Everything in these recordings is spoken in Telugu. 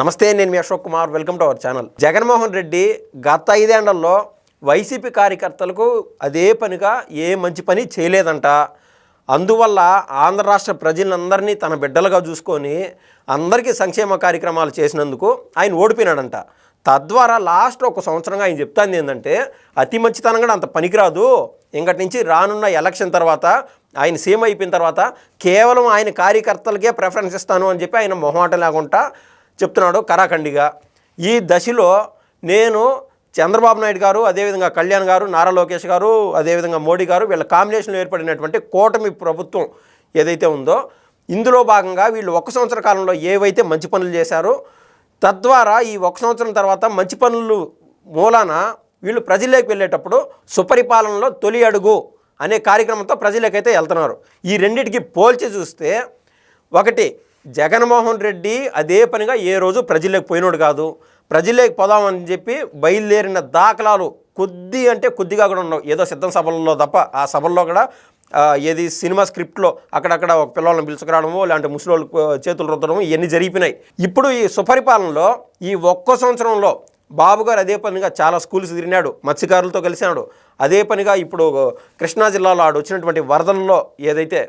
నమస్తే నేను మీ Ashok Kumar. Welcome to our channel. Jaganmohan Reddy గత ఐదేళ్ళలో వైసీపీ కార్యకర్తలకు అదే పనిగా ఏ మంచి పని చేయలేదంట. అందువల్ల ఆంధ్ర రాష్ట్ర ప్రజలందరినీ తన బిడ్డలుగా చూసుకొని అందరికీ సంక్షేమ కార్యక్రమాలు చేసినందుకు ఆయన ఓడిపోయినాడంట. తద్వారా లాస్ట్ ఒక సంవత్సరంగా ఆయన చెప్తాంది ఏంటంటే అతి మంచితనం కూడా అంత పనికిరాదు. ఇంకటి నుంచి రానున్న ఎలక్షన్ తర్వాత ఆయన సీఎం అయిపోయిన తర్వాత కేవలం ఆయన కార్యకర్తలకే ప్రిఫరెన్స్ ఇస్తాను అని చెప్పి ఆయన మొహమాట లేకుండా చెప్తున్నాడు కరాఖండిగా. ఈ దశలో నేను చంద్రబాబు నాయుడు గారు అదేవిధంగా కళ్యాణ్ గారు నారా లోకేష్ గారు అదేవిధంగా మోడీ గారు వీళ్ళ కాంబినేషన్లో ఏర్పడినటువంటి కూటమి ప్రభుత్వం ఏదైతే ఉందో ఇందులో భాగంగా వీళ్ళు ఒక సంవత్సర కాలంలో ఏవైతే మంచి పనులు చేశారో తద్వారా ఈ ఒక సంవత్సరం తర్వాత మంచి పనులు మూలాన వీళ్ళు ప్రజల్లోకి వెళ్ళేటప్పుడు సుపరిపాలనలో తొలి అడుగు అనే కార్యక్రమంతో ప్రజలకైతే వెళ్తున్నారు. ఈ రెండింటికి పోల్చి చూస్తే ఒకటి జగన్మోహన్ రెడ్డి అదే పనిగా ఏ రోజు ప్రజల్లోకి పోయినోడు కాదు. ప్రజల్లోకి పోదామని చెప్పి బయలుదేరిన దాఖలాలు కొద్ది అంటే కొద్దిగా కూడా ఉండవు. ఏదో సిద్ధం సభల్లో తప్ప ఆ సభల్లో కూడా ఏది సినిమా స్క్రిప్ట్లో అక్కడక్కడ ఒక పిల్లల్ని పిలుచుకురావడము లేదంటే ముసలి చేతులు రుద్దడము ఇవన్నీ జరిగిపోయినాయి. ఇప్పుడు ఈ సుపరిపాలనలో ఈ ఒక్క సంవత్సరంలో బాబు గారు అదే పనిగా చాలా స్కూల్స్ తిరిగినాడు మత్స్యకారులతో కలిసినాడు. అదే పనిగా ఇప్పుడు కృష్ణా జిల్లాలో ఆడు వచ్చినటువంటి వరదల్లో ఏదైతే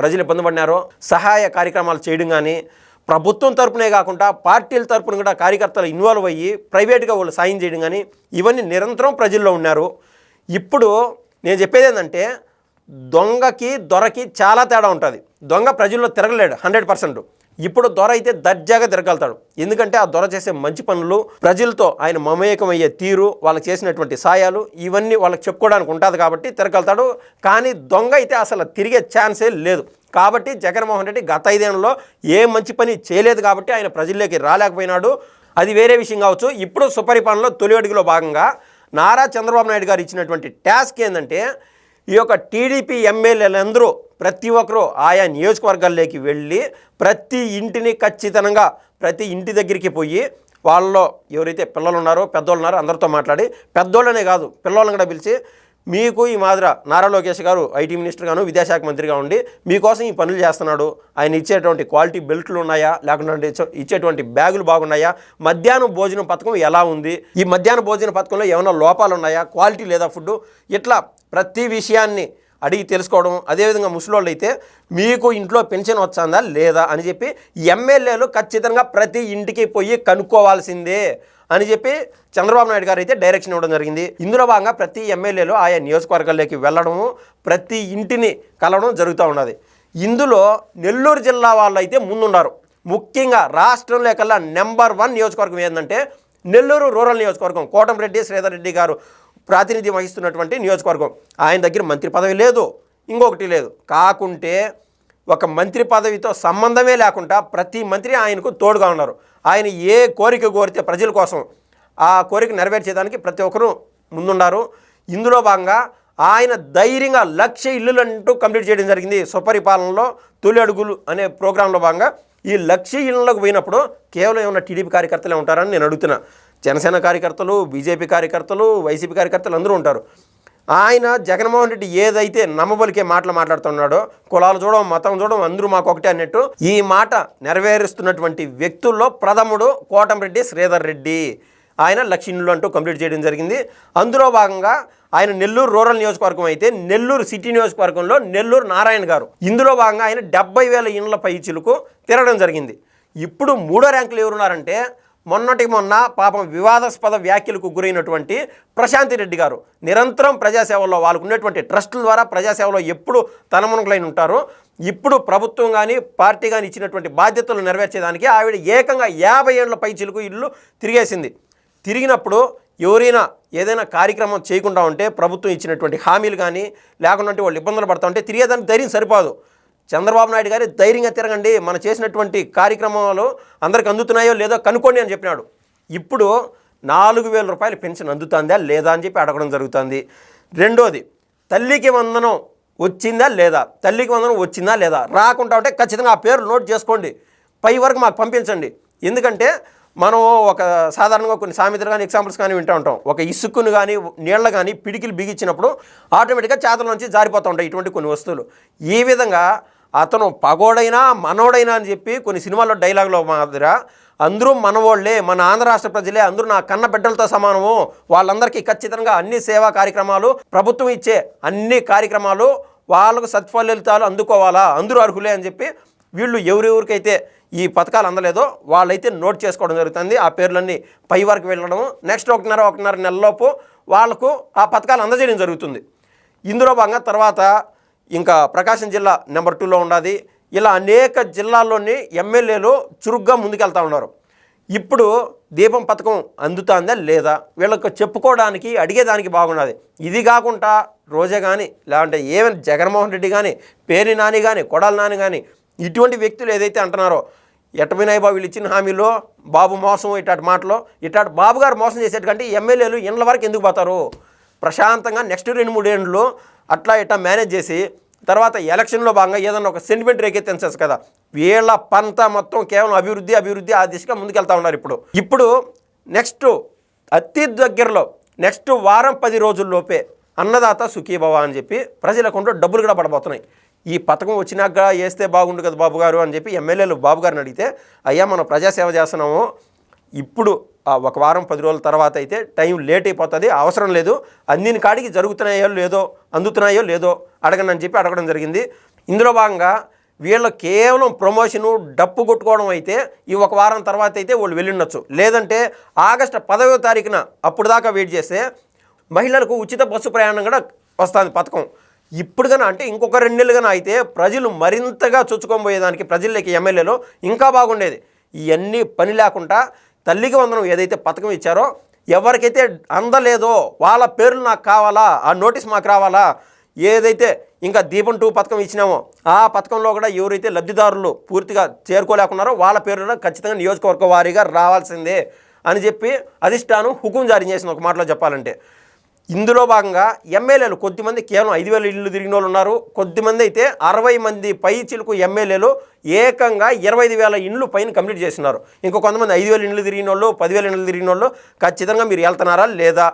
ప్రజలు ఇబ్బంది పడినారో సహాయ కార్యక్రమాలు చేయడం కానీ ప్రభుత్వం తరపునే కాకుండా పార్టీల తరపున కూడా కార్యకర్తలు ఇన్వాల్వ్ అయ్యి ప్రైవేట్గా వాళ్ళు సాయం చేయడం కానీ ఇవన్నీ నిరంతరం ప్రజల్లో ఉన్నారు. ఇప్పుడు నేను చెప్పేది ఏంటంటే దొంగకి దొరకి చాలా తేడా ఉంటుంది. దొంగ ప్రజల్లో తిరగలేడు హండ్రెడ్ పర్సెంట్. ఇప్పుడు దొర అయితే దర్జాగా తిరగలుగుతాడు. ఎందుకంటే ఆ దొర చేసే మంచి పనులు ప్రజలతో ఆయన మమేకం అయ్యే తీరు వాళ్ళకి చేసినటువంటి సాయాలు ఇవన్నీ వాళ్ళకి చెప్పుకోవడానికి ఉంటుంది కాబట్టి తిరగలుగుతాడు. కానీ దొంగ అయితే అసలు తిరిగే ఛాన్సే లేదు. కాబట్టి జగన్మోహన్ రెడ్డి గత ఐదేళ్ళలో ఏ మంచి పని చేయలేదు కాబట్టి ఆయన ప్రజల్లోకి రాలేకపోయినాడు. అది వేరే విషయం కావచ్చు. ఇప్పుడు సుపరిపాలనలో తొలి అడుగులో భాగంగా నారా చంద్రబాబు నాయుడు గారు ఇచ్చినటువంటి టాస్క్ ఏంటంటే ఈ యొక్క టీడీపీ ఎమ్మెల్యేలందరూ ప్రతి ఒక్కరూ ఆయా నియోజకవర్గాల్లోకి వెళ్ళి ప్రతి ఇంటిని ఖచ్చితంగా ప్రతి ఇంటి దగ్గరికి పోయి వాళ్ళలో ఎవరైతే పిల్లలు ఉన్నారో పెద్దోళ్ళు ఉన్నారో అందరితో మాట్లాడి పెద్దోళ్ళనే కాదు పిల్లలను కూడా పిలిచి మీకు ఈ మాదిర నారా లోకేష్ గారు ఐటీ మినిస్టర్గాను విద్యాశాఖ మంత్రిగా ఉండి మీకోసం ఈ పనులు చేస్తున్నాడు. ఆయన ఇచ్చేటువంటి క్వాలిటీ బెల్ట్లు ఉన్నాయా? లేకుంటే ఇచ్చేటువంటి బ్యాగులు బాగున్నాయా? మధ్యాహ్నం భోజనం పథకం ఎలా ఉంది? ఈ మధ్యాహ్న భోజన పథకంలో ఏమైనా లోపాలు ఉన్నాయా క్వాలిటీ లేదా ఫుడ్ ఇట్లా ప్రతి విషయాన్ని అడిగి తెలుసుకోవడం. అదేవిధంగా ముసలోళ్ళు అయితే మీకు ఇంట్లో పెన్షన్ వచ్చిందా లేదా? అని చెప్పి ఎమ్మెల్యేలు ఖచ్చితంగా ప్రతి ఇంటికి పోయి కనుక్కోవాల్సిందే అని చెప్పి చంద్రబాబు నాయుడు గారు అయితే డైరెక్షన్ ఇవ్వడం జరిగింది. ఇందులో భాగంగా ప్రతి ఎమ్మెల్యేలు ఆయా నియోజకవర్గాల్లోకి వెళ్ళడము ప్రతి ఇంటిని కలవడం జరుగుతూ ఉన్నది. ఇందులో నెల్లూరు జిల్లా వాళ్ళు అయితే ముందున్నారు. ముఖ్యంగా రాష్ట్రంలో కల్లా నెంబర్ వన్ నియోజకవర్గం ఏంటంటే నెల్లూరు రూరల్ నియోజకవర్గం. కోటంరెడ్డి శ్రీధర్ రెడ్డి గారు. ప్రాతినిధ్యం వహిస్తున్నటువంటి నియోజకవర్గం. ఆయన దగ్గర మంత్రి పదవి లేదు ఇంకొకటి లేదు. కాకుంటే ఒక మంత్రి పదవితో సంబంధమే లేకుండా ప్రతి మంత్రి ఆయనకు తోడుగా ఉన్నారు. ఆయన ఏ కోరిక కోరితే ప్రజల కోసం ఆ కోరిక నెరవేర్చేదానికి ప్రతి ఒక్కరూ ముందున్నారు ఇందులో భాగంగా ఆయన ధైర్యంగా లక్ష ఇల్లులు అంటూ కంప్లీట్ చేయడం జరిగింది. సుపరిపాలనలో తొలి అడుగులు అనే ప్రోగ్రాంలో భాగంగా ఈ లక్ష ఇళ్ళలోకి పోయినప్పుడు కేవలం ఏమైనా టీడీపీ కార్యకర్తలే ఉంటారని నేను అడుగుతున్నా. జనసేన కార్యకర్తలు బీజేపీ కార్యకర్తలు వైసీపీ కార్యకర్తలు అందరూ ఉంటారు. ఆయన జగన్మోహన్ రెడ్డి ఏదైతే నమ్మబలికే మాటలు మాట్లాడుతున్నాడో కులాలు చూడడం మతం చూడడం అందరూ మాకు ఒకటే అన్నట్టు ఈ మాట నెరవేరుస్తున్నటువంటి వ్యక్తుల్లో ప్రథముడు కోటంరెడ్డి శ్రీధర్ రెడ్డి. ఆయన లక్షణులు అంటూ కంప్లీట్ చేయడం జరిగింది. అందులో భాగంగా ఆయన నెల్లూరు రూరల్ నియోజకవర్గం అయితే నెల్లూరు సిటీ నియోజకవర్గంలో నెల్లూరు నారాయణ గారు. ఇందులో భాగంగా ఆయన డెబ్బై వేల ఇండ్ల పై చిలుకు తిరగడం జరిగింది. ఇప్పుడు మూడో ర్యాంకులు ఎవరున్నారంటే మొన్నటికి మొన్న పాపం వివాదాస్పద వ్యాఖ్యలకు గురైనటువంటి ప్రశాంతి రెడ్డి గారు నిరంతరం ప్రజాసేవలో వాళ్ళకు ఉన్నటువంటి ట్రస్టుల ద్వారా ప్రజాసేవలో ఎప్పుడు తనమునకలైన ఉంటారు. ఇప్పుడు ప్రభుత్వం కానీ పార్టీ కానీ ఇచ్చినటువంటి బాధ్యతలు నెరవేర్చేదానికి ఆవిడ ఏకంగా యాభై ఏళ్ళ పై చిలుకు ఇల్లు తిరిగేసింది. తిరిగినప్పుడు ఎవరైనా ఏదైనా కార్యక్రమం చేయకుండా ఉంటే ప్రభుత్వం ఇచ్చినటువంటి హామీలు కానీ లేకుండా వాళ్ళు ఇబ్బందులు పడతా ఉంటే తిరిగేదానికి ధైర్యం సరిపోదు. చంద్రబాబు నాయుడు గారి ధైర్యంగా తిరగండి. మనం చేసినటువంటి కార్యక్రమాలు అందరికి అందుతున్నాయో లేదో కనుక్కోండి అని చెప్పినాడు. ఇప్పుడు నాలుగు వేల రూపాయలు పెన్షన్ అందుతుందా లేదా అని చెప్పి అడగడం జరుగుతుంది. రెండోది తల్లికి వందనం వచ్చిందా లేదా? తల్లికి వందనం వచ్చిందా లేదా? రాకుండా ఉంటే ఖచ్చితంగా ఆ పేరు నోట్ చేసుకోండి. పై వరకు మాకు పంపించండి. ఎందుకంటే మనం ఒక సాధారణంగా కొన్ని సామెతలు కానీ ఎగ్జాంపుల్స్ కానీ వింటూ ఉంటాం. ఒక ఇసుక్కును కానీ నీళ్ళ కానీ పిడికిలు బిగించినప్పుడు ఆటోమేటిక్గా చేతుల నుంచి జారిపోతూ ఉంటాయి ఇటువంటి కొన్ని వస్తువులు. ఈ విధంగా అతను పగోడైనా మనోడైనా అని చెప్పి కొన్ని సినిమాల్లో డైలాగ్లో మాదిరా అందరూ మనవాళ్ళే మన ఆంధ్ర రాష్ట్ర ప్రజలే అందరూ నా కన్న బిడ్డలతో సమానము. వాళ్ళందరికీ ఖచ్చితంగా అన్ని సేవా కార్యక్రమాలు ప్రభుత్వం ఇచ్చే అన్ని కార్యక్రమాలు వాళ్ళకు సత్ఫలితాలు అందుకోవాలా అందరూ అర్హులే అని చెప్పి వీళ్ళు ఎవరెవరికైతే ఈ పథకాలు అందలేదో వాళ్ళైతే నోట్ చేసుకోవడం జరుగుతుంది. ఆ పేర్లన్నీ పై వరకు వెళ్ళడం నెక్స్ట్ ఒకటిన్నర ఒకటిన్నర నెలలోపు వాళ్ళకు ఆ పథకాలు అందజేయడం జరుగుతుంది. ఇందులో భాగంగా తర్వాత ఇంకా ప్రకాశం జిల్లా నెంబర్ టూలో ఉన్నది. ఇలా అనేక జిల్లాల్లోని ఎమ్మెల్యేలు చురుగ్గా ముందుకెళ్తా ఉన్నారు. ఇప్పుడు దీపం పథకం అందుతుందా లేదా? వీళ్ళకి చెప్పుకోవడానికి అడిగేదానికి బాగున్నది. ఇది కాకుండా రోజే కానీ లేదంటే ఏమైనా జగన్మోహన్ రెడ్డి కానీ పేరి నాని కానీ కొడాల నాని కానీ ఇటువంటి వ్యక్తులు ఏదైతే అంటున్నారో ఎట బాబు వీళ్ళు ఇచ్చిన హామీలో బాబు మోసం ఇటాటి మాటలో ఇటాటి బాబు గారు మోసం చేసేటంటే ఎమ్మెల్యేలు ఇండ్ల వరకు ఎందుకు పోతారు? ప్రశాంతంగా నెక్స్ట్ రెండు మూడు ఏళ్ళు అట్లా ఇట్లా మేనేజ్ చేసి తర్వాత ఎలక్షన్లో భాగంగా ఏదన్నా ఒక సెంటిమెంట్ రేకెత్తించచ్చు కదా. వీళ్ళ పంత మొత్తం కేవలం అభివృద్ధి అభివృద్ధి ఆ దిశగా ముందుకెళ్తా ఉన్నారు ఇప్పుడు. ఇప్పుడు నెక్స్ట్ అతి దగ్గరలో నెక్స్ట్ వారం పది రోజుల్లోపే అన్నదాత సుఖీభవ అని చెప్పి ప్రజల అకౌంట్లో డబ్బులు కూడా పడబోతున్నాయి. ఈ పథకం వచ్చినాక వేస్తే బాగుండు కదా బాబు గారు అని చెప్పి ఎమ్మెల్యేలు బాబు గారిని అడిగితే అయ్యా మనం ప్రజాసేవ చేస్తున్నాము. ఇప్పుడు ఒక వారం పది రోజుల తర్వాత అయితే టైం లేట్ అయిపోతుంది. అవసరం లేదు. అందిన కాడికి జరుగుతున్నాయో లేదో అందుతున్నాయో లేదో అడగనని చెప్పి అడగడం జరిగింది. ఇందులో భాగంగా వీళ్ళు కేవలం ప్రమోషను డప్పు కొట్టుకోవడం అయితే ఈ ఒక వారం తర్వాత అయితే వాళ్ళు వెళ్ళుండొచ్చు. లేదంటే ఆగస్టు పదవ తారీఖున అప్పుడు దాకా వెయిట్ చేస్తే మహిళలకు ఉచిత బస్సు ప్రయాణం కూడా వస్తుంది పథకం. ఇప్పుడు కన్నా అంటే ఇంకొక రెండు నెలలుగా అయితే ప్రజలు మరింతగా చొచ్చుకొని పోయేదానికి ప్రజల్లోకి ఎమ్మెల్యేలో ఇంకా బాగుండేది. ఇవన్నీ పని లేకుండా తల్లికి వందనం ఏదైతే పథకం ఇచ్చారో ఎవరికైతే అందలేదో వాళ్ళ పేర్లు నాకు కావాలా ఆ నోటీస్ మాకు రావాలా ఏదైతే ఇంకా దీపం టూ పథకం ఇచ్చినామో ఆ పథకంలో కూడా ఎవరైతే లబ్ధిదారులు పూర్తిగా చేరుకోలేకున్నారో వాళ్ళ పేరు కూడా ఖచ్చితంగా నియోజకవర్గ వారీగా రావాల్సిందే అని చెప్పి అధిష్టానం హుకుం జారీ చేసింది. ఒక మాటలో చెప్పాలంటే ఇందులో భాగంగా ఎమ్మెల్యేలు కొద్దిమంది కేవలం ఐదు వేల ఇళ్ళు తిరిగిన వాళ్ళు ఉన్నారు. కొద్దిమంది అయితే అరవై మంది పై చిలుకు ఎమ్మెల్యేలు ఏకంగా ఇరవై ఐదు వేల ఇండ్లు పైన కంప్లీట్ చేస్తున్నారు. ఇంకో కొంతమంది ఐదు వేల ఇండ్లు తిరిగిన వాళ్ళు పదివేల ఇండ్లు తిరిగిన వాళ్ళు ఖచ్చితంగా మీరు వెళ్తున్నారా లేదా?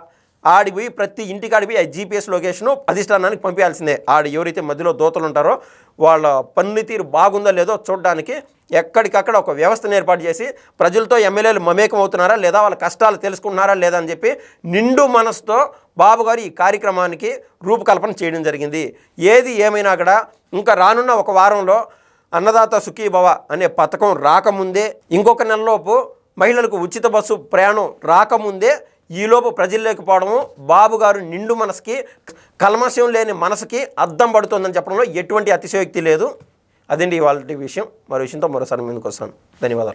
ఆడికి పోయి ప్రతి ఇంటికాడికి పోయి ఆ జీపీఎస్ లొకేషను అధిష్టానానికి పంపించాల్సిందే. ఆడ ఎవరైతే మధ్యలో దోతలు ఉంటారో వాళ్ళ పనితీరు బాగుందో లేదో చూడడానికి ఎక్కడికక్కడ ఒక వ్యవస్థను ఏర్పాటు చేసి ప్రజలతో ఎమ్మెల్యేలు మమేకం అవుతున్నారా లేదా వాళ్ళ కష్టాలు తెలుసుకుంటున్నారా లేదా అని చెప్పి నిండు మనసుతో బాబు గారు ఈ కార్యక్రమానికి రూపకల్పన చేయడం జరిగింది. ఏది ఏమైనా అక్కడ ఇంకా రానున్న ఒక వారంలో అన్నదాత సుఖీభవ అనే పథకం రాకముందే ఇంకొక నెలలోపు మహిళలకు ఉచిత బస్సు ప్రయాణం రాకముందే ఈలోపు ప్రజలు లేకపోవడము బాబు గారు నిండు మనసుకి కల్మషం లేని మనసుకి అద్దం పడుతుందని చెప్పడంలో ఎటువంటి అతిశయోక్తి లేదు. అదండి ఇవాళ విషయం. మరో విషయంతో మరోసారి ముందుకు వస్తాను. ధన్యవాదాలు.